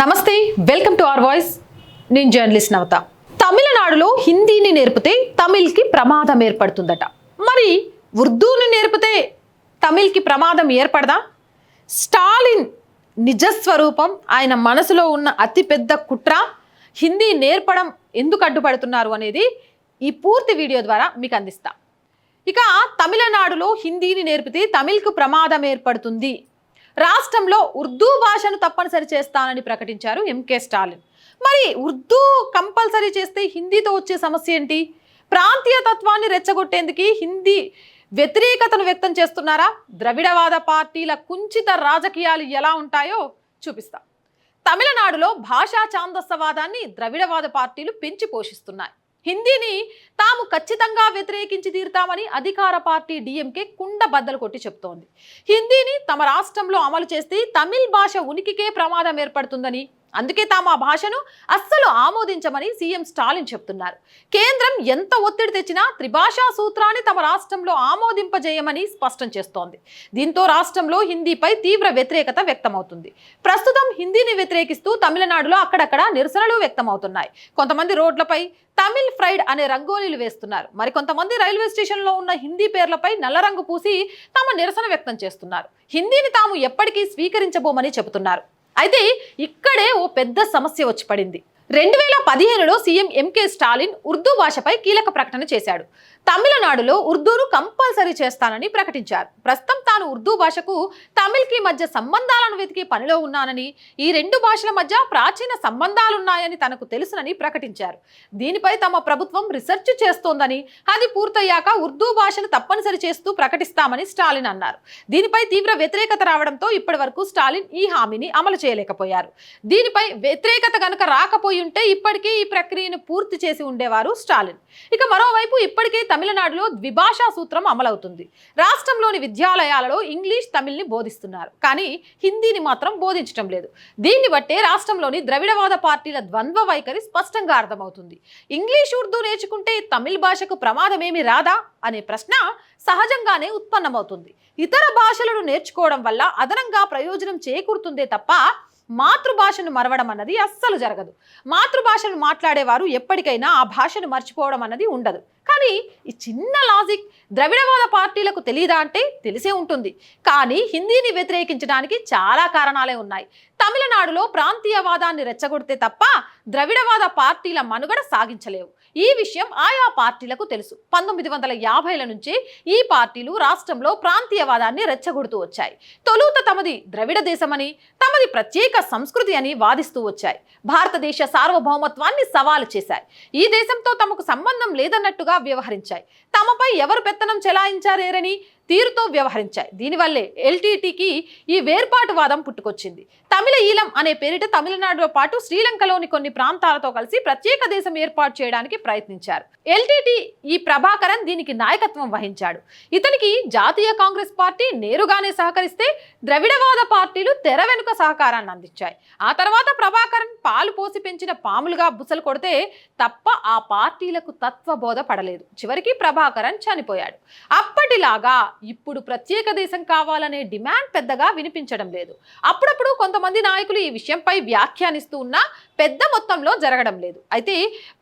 నమస్తే welcome to R voice. నేను journalist Navata. తమిళనాడులో హిందీని నేర్పితే తమిళ్కి ప్రమాదం ఏర్పడుతుందట. మరి ఉర్దూని నేర్పితే తమిళ్కి ప్రమాదం ఏర్పడదా? స్టాలిన్ నిజస్వరూపం ఆయన మనసులో ఉన్న అతిపెద్ద కుట్ర హిందీ నేర్పడం ఎందుకు అడ్డుపడుతున్నారు అనేది ఈ పూర్తి వీడియో ద్వారా మీకు అందిస్తా. ఇక తమిళనాడులో హిందీని నేర్పితే తమిళ్కు ప్రమాదం ఏర్పడుతుంది రాష్ట్రంలో ఉర్దూ భాషను తప్పనిసరి చేస్తానని ప్రకటించారు ఎంకే స్టాలిన్ మరి ఉర్దూ కంపల్సరీ చేస్తే హిందీతో వచ్చే సమస్య ఏంటి? ప్రాంతీయ తత్వాన్ని రెచ్చగొట్టేందుకు హిందీ వ్యతిరేకతను వ్యక్తం చేస్తున్నారా? ద్రవిడవాద పార్టీల కుంచిత రాజకీయాలు ఎలా ఉంటాయో చూపిస్తాం. తమిళనాడులో భాషా ఛాందస్సవాదాన్ని ద్రవిడవాద పార్టీలు పెంచి పోషిస్తున్నాయి. హిందీని తాము ఖచ్చితంగా వ్యతిరేకించి తీరుతామని అధికార పార్టీ డిఎంకే కుండ బద్దలు కొట్టి చెప్తోంది. హిందీని తమ రాష్ట్రంలో అమలు చేస్తే తమిళ్ భాష ఉనికికే ప్రమాదం ఏర్పడుతుందని అందుకే తాము ఆ భాషను అస్సలు ఆమోదించమని సీఎం స్టాలిన్ చెప్తున్నారు. కేంద్రం ఎంత ఒత్తిడి తెచ్చినా త్రిభాషా సూత్రాన్ని తమ రాష్ట్రంలో ఆమోదింపజేయమని స్పష్టం చేస్తోంది. దీంతో రాష్ట్రంలో హిందీపై తీవ్ర వ్యతిరేకత వ్యక్తమవుతుంది. ప్రస్తుతం హిందీని వ్యతిరేకిస్తూ తమిళనాడులో అక్కడక్కడ నిరసనలు వ్యక్తమవుతున్నాయి. కొంతమంది రోడ్లపై తమిళ్ ఫ్రైడ్ అనే రంగోలీలు వేస్తున్నారు. మరికొంతమంది రైల్వే స్టేషన్లో ఉన్న హిందీ పేర్లపై నల్ల రంగు పూసి తమ నిరసన వ్యక్తం చేస్తున్నారు. హిందీని తాము ఎప్పటికీ స్వీకరించబోమని చెబుతున్నారు. అయితే ఇక్కడే ఓ పెద్ద సమస్య వచ్చి పడింది. రెండు వేల పదిహేనులో సీఎం ఎంకే స్టాలిన్ ఉర్దూ భాషపై కీలక ప్రకటన చేశాడు. తమిళనాడులో ఉర్దూను కంపల్సరీ చేస్తానని ప్రకటించారు. ప్రస్తుతం తాను ఉర్దూ భాషకు తమిళ్కి మధ్య సంబంధాలను వెతికే పనిలో ఉన్నానని ఈ రెండు భాషల మధ్య ప్రాచీన సంబంధాలున్నాయని తనకు తెలుసునని ప్రకటించారు. దీనిపై తమ ప్రభుత్వం రీసెర్చ్ చేస్తోందని అది పూర్తయ్యాక ఉర్దూ భాషను తప్పనిసరి చేస్తూ ప్రకటిస్తామని స్టాలిన్ అన్నారు. దీనిపై తీవ్ర వ్యతిరేకత రావడంతో ఇప్పటి స్టాలిన్ ఈ హామీని అమలు చేయలేకపోయారు. దీనిపై వ్యతిరేకత గనుక రాకపోయి ఉంటే ఇప్పటికే ఈ ప్రక్రియను పూర్తి చేసి ఉండేవారు స్టాలిన్. ఇక మరోవైపు ఇప్పటికే తమిళనాడులో ద్విభాషా సూత్రం అమలవుతుంది. రాష్ట్రంలోని విద్యాలయాలలో ఇంగ్లీష్ తమిళ్ని బోధిస్తున్నారు. కానీ హిందీని మాత్రం బోధించడం లేదు. దీన్ని బట్టే రాష్ట్రంలోని ద్రవిడవాద పార్టీల ద్వంద్వ వైఖరి స్పష్టంగా అర్థమవుతుంది. ఇంగ్లీష్ ఉర్దూ నేర్చుకుంటే తమిళ్ భాషకు ప్రమాదమేమి రాదా? అనే ప్రశ్న సహజంగానే ఉత్పన్నమవుతుంది. ఇతర భాషలను నేర్చుకోవడం వల్ల అదనంగా ప్రయోజనం చేకూరుతుందే తప్ప మాతృభాషను మరవడం అన్నది అస్సలు జరగదు. మాతృభాషను మాట్లాడేవారు ఎప్పటికైనా ఆ భాషను మర్చిపోవడం అన్నది ఉండదు. కానీ ఈ చిన్న లాజిక్ ద్రవిడవాద పార్టీలకు తెలియదా అంటే తెలిసే ఉంటుంది. కానీ హిందీని వ్యతిరేకించడానికి చాలా కారణాలే ఉన్నాయి. తమిళనాడులో ప్రాంతీయవాదాన్ని రెచ్చగొడితే తప్ప ద్రవిడవాద పార్టీల మనుగడ సాగించలేవు. ఈ విషయం ఆయా పార్టీలకు తెలుసు. పంతొమ్మిది వందల యాభైల నుంచి ఈ పార్టీలు రాష్ట్రంలో ప్రాంతీయవాదాన్ని రెచ్చగొడుతూ వచ్చాయి. తొలుత తమది ద్రవిడ దేశమని తమది ప్రత్యేక సంస్కృతి అని వాదిస్తూ వచ్చాయి. భారతదేశ సార్వభౌమత్వాన్ని సవాలు చేశాయి. ఈ దేశంతో తమకు సంబంధం లేదన్నట్టుగా వ్యవహరించాయి. తమపై ఎవరు పెత్తనం చెలాయించారేరని తీరుతో వ్యవహరించాయి. దీనివల్లే ఎల్టీటీకి ఈ వేర్పాటువాదం పుట్టుకొచ్చింది. తమిళ ఈలం అనే పేరిట తమిళనాడుతో పాటు శ్రీలంకలోని కొన్ని ప్రాంతాలతో కలిసి ప్రత్యేక దేశం ఏర్పాటు చేయడానికి ప్రయత్నించారు. ఎల్టీటీ ఈ ప్రభాకరన్ దీనికి నాయకత్వం వహించాడు. ఇతనికి జాతీయ కాంగ్రెస్ పార్టీ నేరుగానే సహకరిస్తే ద్రవిడవాద పార్టీలు తెర వెనుక సహకారాన్ని అందించాయి. ఆ తర్వాత ప్రభాకర్ పాలు పోసి పెంచిన పాములుగా బుసలు కొడితే తప్ప ఆ పార్టీలకు తత్వబోధ పడలేదు. చివరికి ప్రభాకరన్ చనిపోయాడు. అప్పటిలాగా ఇప్పుడు ప్రత్యేక దేశం కావాలనే డిమాండ్ పెద్దగా వినిపించడం లేదు. అప్పుడప్పుడు కొంతమంది నాయకులు ఈ విషయంపై వ్యాఖ్యానిస్తూ ఉన్నా పెద్ద మొత్తంలో జరగడం లేదు. అయితే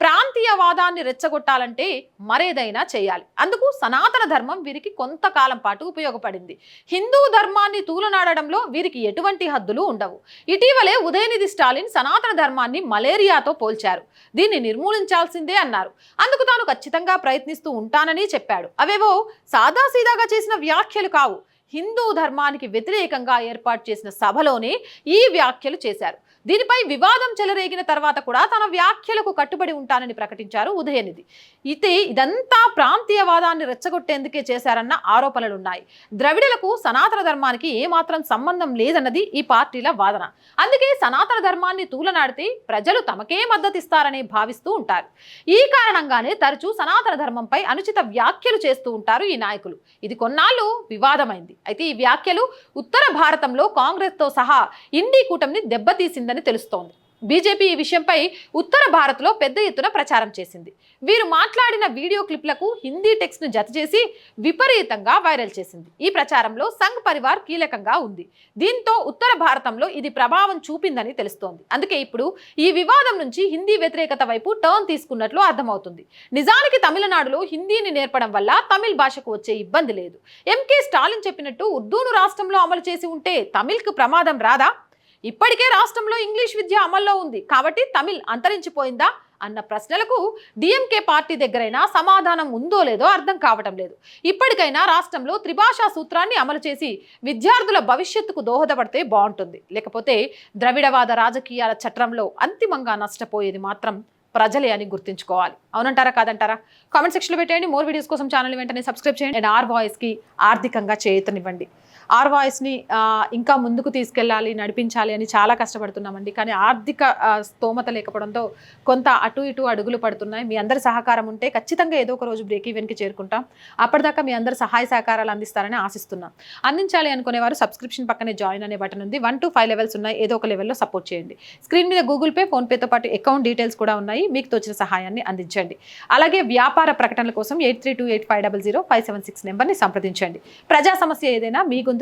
ప్రాంతీయవాదాన్ని రెచ్చగొట్టాలంటే మరేదైనా చేయాలి. అందుకు సనాతన ధర్మం వీరికి కొంతకాలం పాటు ఉపయోగపడింది. హిందూ ధర్మాన్ని తూలనాడడంలో వీరికి ఎటువంటి హద్దులు ఉండవు. ఇటీవలే ఉదయనిధి స్టాలిన్ సనాతన ధర్మాన్ని మలేరియాతో పోల్చారు. దీన్ని నిర్మూలించాల్సిందే అన్నారు. అందుకు తాను ఖచ్చితంగా ప్రయత్నిస్తూ ఉంటానని చెప్పాడు. అవేవో సాదాసీదాగా చేసిన వ్యాఖ్యలు కావు. హిందూ ధర్మానికి వ్యతిరేకంగా ఏర్పాటు చేసిన సభలోనే ఈ వ్యాఖ్యలు చేశారు. దీనిపై వివాదం చెలరేగిన తర్వాత కూడా తన వ్యాఖ్యలకు కట్టుబడి ఉంటానని ప్రకటించారు ఉదయనిధి. ఇది ఇదంతా ప్రాంతీయవాదాన్ని రెచ్చగొట్టేందుకే చేశారన్న ఆరోపణలున్నాయి. ద్రవిడలకు సనాతన ధర్మానికి ఏమాత్రం సంబంధం లేదన్నది ఈ పార్టీల వాదన. అందుకే సనాతన ధర్మాన్ని తూలనాడితే ప్రజలు తమకే మద్దతిస్తారని భావిస్తూ ఉంటారు. ఈ కారణంగానే తరచూ సనాతన ధర్మంపై అనుచిత వ్యాఖ్యలు చేస్తూ ఉంటారు ఈ నాయకులు. ఇది కొన్నాళ్ళు వివాదమైంది. అయితే ఈ వ్యాఖ్యలు ఉత్తర భారతంలో కాంగ్రెస్తో సహా ఇండీ కూటమిని దెబ్బతీసిందని తెలుస్తోంది. బీజేపీ ఈ విషయంపై ఉత్తర భారత్లో పెద్ద ఎత్తున ప్రచారం చేసింది. వీరు మాట్లాడిన వీడియో క్లిప్లకు హిందీ టెక్స్ట్ను జత చేసి విపరీతంగా వైరల్ చేసింది. ఈ ప్రచారంలో సంఘ్ పరివార్ కీలకంగా ఉంది. దీంతో ఉత్తర భారతంలో ఇది ప్రభావం చూపిందని తెలుస్తోంది. అందుకే ఇప్పుడు ఈ వివాదం నుంచి హిందీ వ్యతిరేకత వైపు టర్న్ తీసుకున్నట్లు అర్థమవుతుంది. నిజానికి తమిళనాడులో హిందీని నేర్పడం వల్ల తమిళ్ భాషకు వచ్చే ఇబ్బంది లేదు. ఎంకే స్టాలిన్ చెప్పినట్టు ఉర్దూను రాష్ట్రంలో అమలు చేసి ఉంటే తమిళ్కు ప్రమాదం రాదా? ఇప్పటికే రాష్ట్రంలో ఇంగ్లీష్ విద్య అమల్లో ఉంది. కాబట్టి తమిళ్ అంతరించిపోయిందా? అన్న ప్రశ్నలకు డిఎంకే పార్టీ దగ్గరైనా సమాధానం ఉందో లేదో అర్థం కావటం లేదు. ఇప్పటికైనా రాష్ట్రంలో త్రిభాషా సూత్రాన్ని అమలు చేసి విద్యార్థుల భవిష్యత్తుకు దోహదపడితే బాగుంటుంది. లేకపోతే ద్రవిడవాద రాజకీయాల చట్రంలో అంతిమంగా నష్టపోయేది మాత్రం ప్రజలే అని గుర్తుంచుకోవాలి. అవునంటారా కాదంటారా? కామెంట్ సెక్షన్లో పెట్టేయండి. మోర్ వీడియోస్ కోసం ఛానల్ వెంటనే సబ్స్క్రైబ్ చేయండి. అండ్ ఆర్ వాయిస్కి ఆర్థికంగా చేతనివ్వండి ఆర్ వాయిస్ని ఇంకా ముందుకు తీసుకెళ్ళాలి నడిపించాలి అని చాలా కష్టపడుతున్నామండి. కానీ ఆర్థిక స్తోమత లేకపోవడంతో కొంత అటు ఇటు అడుగులు పడుతున్నాయి. మీ అందరి సహకారం ఉంటే ఖచ్చితంగా ఏదో ఒక రోజు బ్రేక్ ఈవెన్కి చేరుకుంటాం. అప్పటిదాకా మీ అందరి సహాయ సహకారాలు అందిస్తారని ఆశిస్తున్నాం. అందించాలి అనుకునేవారు సబ్స్క్రిప్షన్ పక్కనే జాయిన్ అనే బటన్ ఉంది. వన్ టు ఫైవ్ లెవెల్స్ ఉన్నాయి. ఏదో ఒక లెవెల్లో సపోర్ట్ చేయండి. స్క్రీన్ మీద గూగుల్ పే ఫోన్పేతో పాటు అకౌంట్ డీటెయిల్స్ కూడా ఉన్నాయి. మీకు తోచిన సహాయాన్ని అందించండి. అలాగే వ్యాపార ప్రకటనల కోసం eight three two eight five double zero five seven six నెంబర్ని సంప్రదించండి. ప్రజా సమస్య ఏదైనా మీ గొంతు